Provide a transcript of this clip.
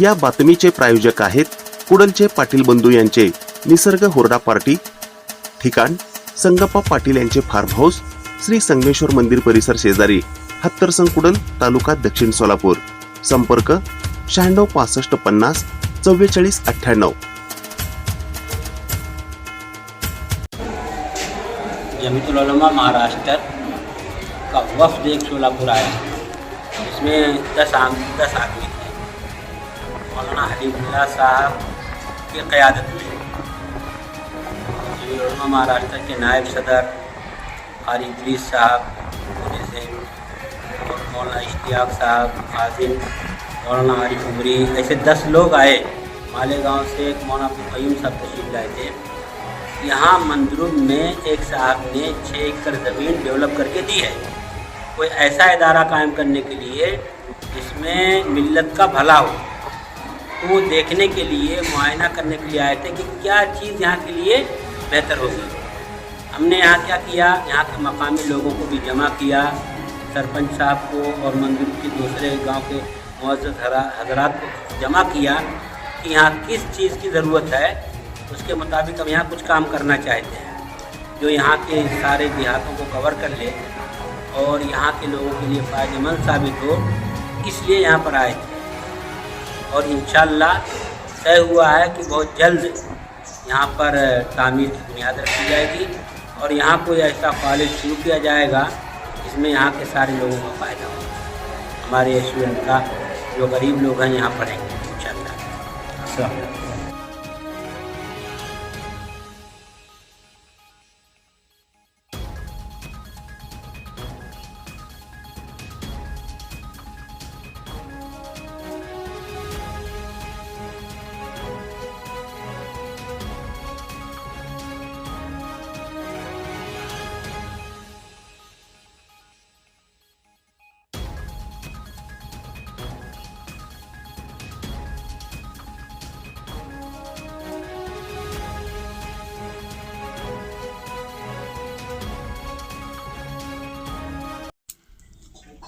या बातमीचे प्रायोजक आहेत कुडलचे पाटील बंधू यांचे निसर्ग होरडा पार्टी. ठिकाण संगप्पा पाटील यांचे फार्म हाऊस श्री संगमेश्वर मंदिर परिसर शेजारी हत्तरसंग कुडल तालुका दक्षिण सोलापूर. संपर्क शहाण्णव पासष्ट पन्नास चव्वेचाळीस अठ्ठ्याण्णव. जमीतुलमा महाराष्ट्र का वफ देख सोलापुर आया इसमें दस आम दस आदमी मौलाना हलीमुल्ला साहब की क़्यादत में महाराष्ट्र के नायब सदर कारी इदरीस साहब और मौलाना इश्तियाक साहब आजिम मौलाना आरिफ उमरी ऐसे दस लोग आए मालेगांव से एक मौलाना अब्दुल साहब तशरीफ़ लाए थे यहाँ मंदिरों में एक साहब ने छः एकड़ ज़मीन डेवलप करके दी है कोई ऐसा इदारा कायम करने के लिए जिसमें मिल्लत का भला हो वो देखने के लिए, मुआयना करने के लिए आए थे कि क्या चीज़ यहाँ के लिए बेहतर होगी। हमने यहाँ क्या किया? यहाँ के मकामी लोगों को भी जमा किया। सरपंच साहब को और मंदिर के दूसरे गाँव के मुआज़ हजरात को जमा किया कि यहाँ किस चीज़ की ज़रूरत है। उसके मुताबिक हम यहाँ कुछ काम करना चाहते हैं, जो यहाँ के सारे देहातों को कवर कर ले और यहाँ के लोगों के लिए फ़ायदेमंद साबित हो, इसलिए यहाँ पर आए थे। और इन तय हुआ है कि बहुत जल्द यहाँ पर तामीर की बुनियाद रखी जाएगी और यहाँ कोई ऐसा कॉलेज शुरू किया जाएगा जिसमें यहाँ के सारे लोगों का फ़ायदा हो। हमारे स्टूडेंट का जो गरीब लोग हैं, यहाँ पढ़ेंगे इन